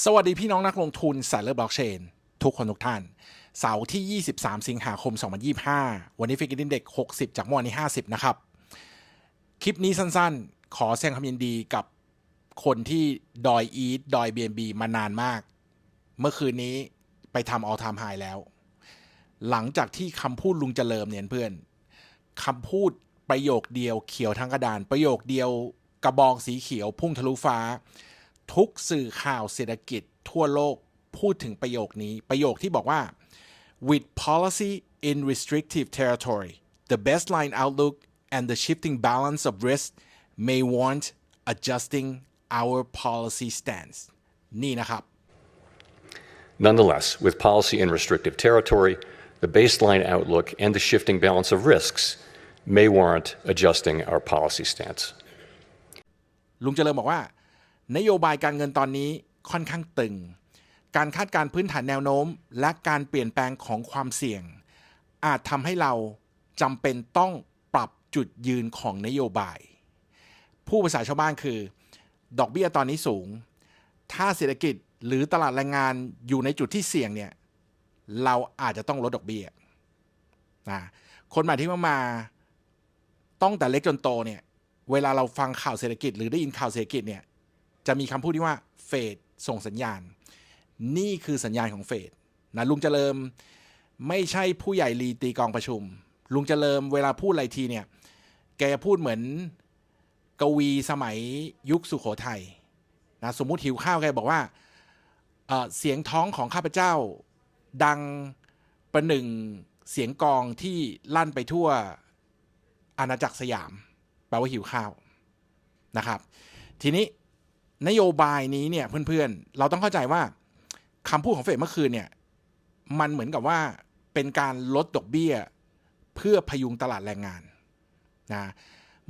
สวัสดีพี่น้องนักลงทุนสายเลือดบล็อกเชน ทุกคนทุกท่าน เสาร์ที่ 23 สิงหาคม 2025 วันนี้ฟิกกินเด็ก 60 จากเมื่อวานนี้ 50 นะครับ คลิปนี้สั้นๆ ขอแสดงความยินดีกับคนที่ดอยอีทดอย BNB มานานมาก เมื่อคืนนี้ไปทำออทามไฮแล้ว หลังจากที่คำพูดลุงเจริญเนี่ยเพื่อนคำพูดประโยคเดียวเขียวทั้งกระดาน ประโยคเดียวกระบองสีเขียวพุ่งทะลุฟ้า ทุกสื่อข่าวเศรษฐกิจทั่วโลกพูดถึงประโยคนี้ ประโยคที่บอกว่า with policy in restrictive territory the baseline outlook and the shifting balance of risk may warrant adjusting our policy stance นี่นะครับ Nonetheless, with policy in restrictive territory, the baseline outlook and the shifting balance of risks may warrant adjusting our policy stance. ลุงเจริญบอกว่า นโยบายการเงินตอนนี้ค่อนข้างตึง การคาดการณ์พื้นฐานแนวโน้ม และการเปลี่ยนแปลงของความเสี่ยง อาจทำให้เราจำเป็นต้องปรับจุดยืนของนโยบาย ผู้ภาษาชาวบ้านคือ ดอกเบี้ยตอนนี้สูง ถ้าเศรษฐกิจหรือตลาดแรงงานอยู่ในจุดที่เสี่ยงเนี่ยเราอาจจะต้องลดดอกเบี้ยนะคนใหม่ที่มามาต้องแต่เล็กจนโตเนี่ยเวลาเราฟังข่าวเศรษฐกิจ หรือได้ยินข่าวเศรษฐกิจเนี่ย จะมีคำพูดที่ว่าเฟดส่งสัญญาณ นี่คือสัญญาณของเฟดนะลุงเจริญไม่ใช่ผู้ใหญ่ลีตีกองประชุม ลุงเจริญเวลาพูดอะไรทีเนี่ย แกพูดเหมือนกวีสมัยยุคสุขโขทัยนะสมมุติหิวข้าวแกบอกว่าเเสียงท้องของข้าพเจ้า ดังประหนึ่งเสียงกองที่ลั่นไปทั่วอาณาจักรสยาม แปลว่าหิวข้าวนะครับ ทีนี้ นโยบายนี้เนี่ยเพื่อนๆ เราต้องเข้าใจว่าคำพูดของเฟดเมื่อคืนเนี่ยมันเหมือนกับว่าเป็นการลดดอกเบี้ย เพื่อพยุงตลาดแรงงานนะ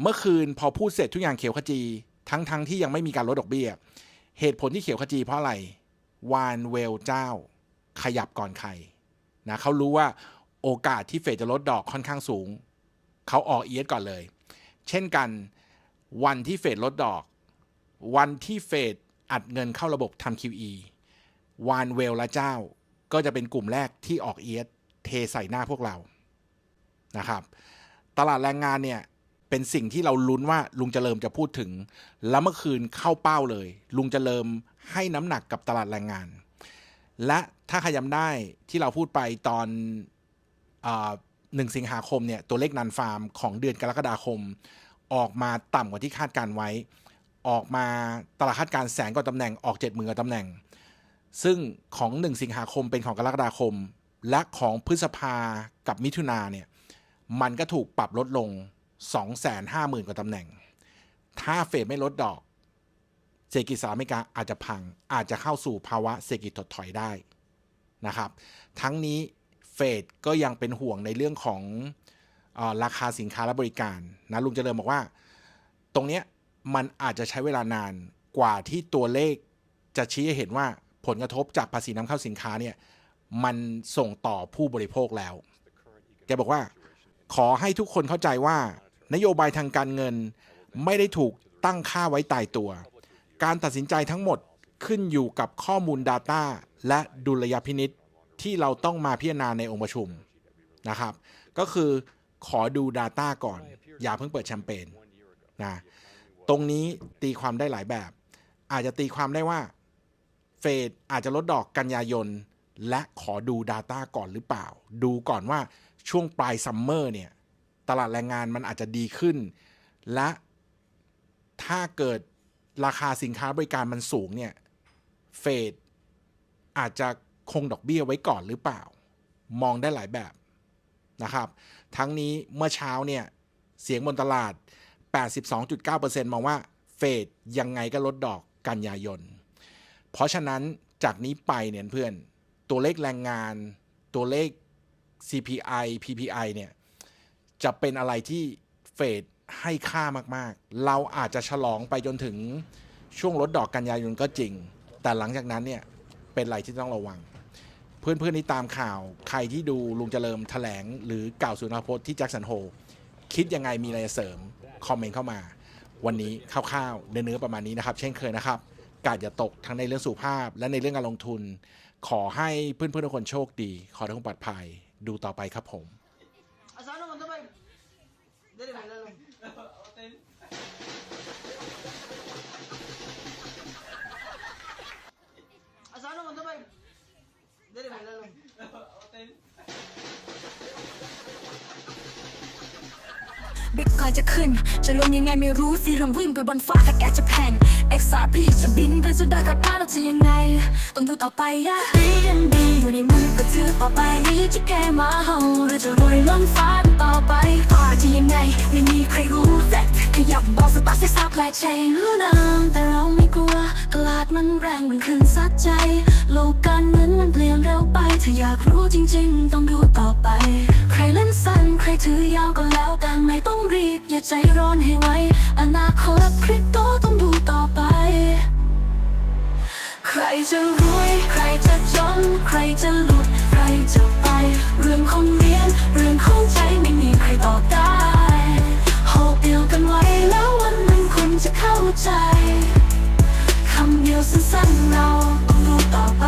เมื่อคืนพอพูดเสร็จทุกอย่างเขียวขจี ทั้งๆทที่ยังไม่มีการลดดอกเบี้ย เหตุผลที่เขียวขจีเพราะอะไรวานเวลเจ้า ขยับก่อนใครนะเขารู้ว่าโอกาสที่เฟดจะลดดอกค่อนข้างสูง เขาออกเอสก่อนเลย เช่นกันวันที่เฟดลดดอก วันที่เฟดอัดเงินเข้าระบบทำ QE วานเวลและเจ้า ก็จะเป็นกลุ่มแรกที่ออกเอสเทใส่หน้าพวกเรานะครับ ตลาดแรงงานเนี่ย เป็นสิ่งที่เราลุ้นว่าลุงเจริญจะพูดถึง แล้วเมื่อคืนเข้าเป้าเลย ลุงเจริญให้น้ำหนักกับตลาดแรงงาน และถ้าใครจำได้ที่เราพูดไปตอนหนึ่งสิงหาคมเนี่ยตัวเลขนันฟาร์มของเดือนกรกฎาคม ออกมาต่ำกว่าที่คาดการไว้ ออกมาตลาดคาดการแสนกว่าตำแหน่งออกเจ็ดหมื่นกว่าตำแหน่ง ซึ่งของ 1 สิงหาคมเป็นของกรกฎาคม และของพฤษภากับมิถุนาเนี่ยมันก็ถูกปรับลดลง 250,000 กว่าตำแหน่ง ถ้าเฟดไม่ลดดอก เศรษฐกิจสหรัฐอเมริกาอาจจะพังอาจจะเข้าสู่ภาวะเศรษฐกิจถดถอยได้นะครับ ทั้งนี้เฟดก็ยังเป็นห่วงในเรื่องของออราคาสินค้าและบริการนะลุงเจริญบอกว่า ตรงเนี้ย มันอาจจะใช้เวลานานกว่าที่ตัวเลขจะชี้ให้เห็นว่าผลกระทบจากภาษีนำเข้าสินค้าเนี่ยมันส่งต่อผู้บริโภคแล้ว แกบอกว่า ขอให้ทุกคนเข้าใจว่า นโยบายทางการเงินไม่ได้ถูกตั้งค่าไว้ตายตัว การตัดสินใจทั้งหมดขึ้นอยู่กับข้อมูล Data และดุลยพินิษที่เราต้องมาพิจารณาในองค์ประชุมนะครับ ก็คือขอดู Data ก่อน อย่าเพิ่งเปิดแชมเปญนะ ตรงนี้ตีความได้หลายแบบ อาจจะตีความได้ว่าเฟดอาจจะลดดอกกันยายน และขอดู Data ก่อนหรือเปล่า ดูก่อนว่าช่วงปลายซัมเมอร์เนี่ย ตลาดแรงงานมันอาจจะดีขึ้น และถ้าเกิดราคาสินค้าบริการมันสูงเนี่ยเฟดอาจจะคงดอกเบี้ยไว้ก่อนหรือเปล่า มองได้หลายแบบนะครับ ทั้งนี้เมื่อเช้าเนี่ย เสียงบนตลาด 82.9%มองว่าเฟดยังไงก็ลดดอกกันยายน เพราะฉะนั้นจากนี้ไปเนี่ยเพื่อนตัวเลขแรงงาน ตัวเลข CPI PPI เนี่ยจะเป็นอะไรที่เฟดให้ค่ามากๆ เราอาจจะฉลองไปจนถึงช่วงลดดอกกันยายนก็จริง แต่หลังจากนั้นเนี่ยเป็นอะไรที่ต้องระวัง เพื่อนๆที่ตามข่าวใครที่ดูลุงเจริญแถลง หรือกล่าวสุนทรพจน์ที่แจ็คสันโฮคิดยังไงมีอะไรเสริม คอมเมนต์เข้ามา วันนี้คร่าวๆเนื้อๆประมาณนี้นะครับ เช่นเคยนะครับ กาดอย่าตกทั้งในเรื่องสุขภาพ และในเรื่องการลงทุน ขอให้เพื่อนๆทุกคนโชคดี ขอให้ทุกคนปลอดภัย ดูต่อไปครับผม บิตคอยจะขึ้น จะลงยังไงไม่รู้สิเราวิ่งไปบนฟ้าถ้าแกจะแพง XRP จะบินไปสุดดอยกับพาเราจะยังไง ต้องดูต่อไปอะ BNB อยู่ในมือก็ถือต่อไปนี่จะแค่มาเฮาเราจะรวยล้นฟ้าต่อไปพอจะยังไงไม่มีใครรู้แต่ขยับบอกสตาร์ทให้ซับแลกใจรู้น้ำแต่เราไม่กลัวตลาดมันแรงมันขึ้นซัดใจ โลกการเงินมันเปลี่ยนเร็วไป ถ้าอยากรู้จริง ๆ ต้องดูต่อไป ใครเล่นสั้นใครถือยาวก็แล้ว ใจร้อนให้ไวอนาคตคริปโตต้องดูต่อไป ใครจะรวย ใครจะจน ใครจะหลุด ใครจะไป เรื่องของเรียน เรื่องของใจไม่มีใครตอบได้โหบเดียวกันไว้แล้ววันหนึ่งคุณจะเข้าใจ คำเดียวสั้นๆเราต้องดูต่อไป